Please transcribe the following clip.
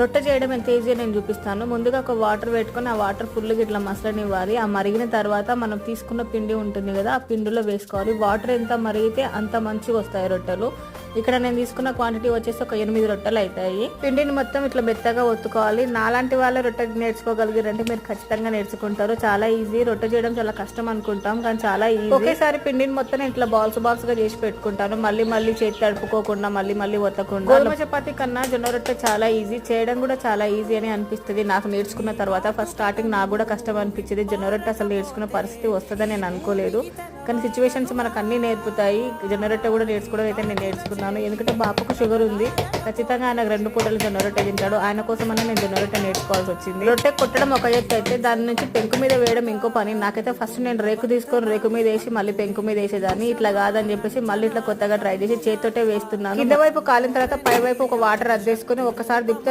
రొట్టె చేయడం ఎంత ఈజీ నేను చూపిస్తాను. ముందుగా ఒక వాటర్ పెట్టుకొని ఆ వాటర్ ఫుల్గా ఇట్లా మసలనివ్వాలి. ఆ మరిగిన తర్వాత మనం తీసుకున్న పిండి ఉంటుంది కదా ఆ పిండిలో వేసుకోవాలి. వాటర్ ఎంత మరిగితే అంత మంచిగా వస్తాయి రొట్టెలు. ఇక్కడ నేను తీసుకున్న క్వాంటిటీ వచ్చేసి ఒక ఎనిమిది రొట్టెలు అవుతాయి పిండిని మొత్తం ఇట్లా మెత్తగా ఒత్తుకోవాలి. నాలాంటి వాళ్ళ రొట్టె నేర్చుకోగలిగారంటే మీరు ఖచ్చితంగా నేర్చుకుంటారు. చాలా ఈజీ రొట్టె చేయడం చాలా కష్టం అనుకుంటాం కానీ చాలా ఈజీ ఒకేసారి పిండిని మొత్తం ఇట్లా బాల్స్ బాల్స్గా చేసి పెట్టుకుంటాను. మళ్ళీ మళ్ళీ చేతి తడుపుకోకుండా మళ్ళీ మళ్ళీ ఒత్తకుండా. గోధుమ చపాతి కన్నా జొన్న రొట్టె చాలా ఈజీ చేయడం కూడా చాలా ఈజీ అని అనిపిస్తుంది. నాకు నేర్చుకున్న తర్వాత ఫస్ట్ స్టార్టింగ్ నాకు కూడా కష్టం అనిపించింది జొన్న రొట్టె అసలు నేర్చుకునే పరిస్థితి వస్తుందని నేను అనుకోలేదు. కానీ సిచ్యువేషన్స్ మనకు అన్నీ నేర్పుతాయి. జొన్న కూడా నేర్చుకోవడం అయితే నేను నేర్చుకున్నాను. ఎందుకంటే బాపకు షుగర్ ఉంది. ఖచ్చితంగా ఆయన రెండు పూటలు జొన్న తింటాడు. ఆయన కోసమన్నా నేను జొన్న నేర్చుకోవాల్సి వచ్చింది. రొట్టె కొట్టడం ఒక ఎత్తు అయితే దాని నుంచి పెంకు మీద వేయడం ఇంకో పని. నాకైతే ఫస్ట్ నేను రేకు తీసుకొని రేకు మీద వేసి మళ్ళీ పెంకు మీద వేసేదాన్ని. ఇట్లా కాదని చెప్పేసి మళ్ళీ ఇట్లా కొత్తగా ట్రై చేసి చేతితోటే వేస్తున్నాను. కింద వైపు కాలిన తర్వాత పై వైపు ఒక వాటర్ అద్దేసుకొని ఒకసారి దిప్తే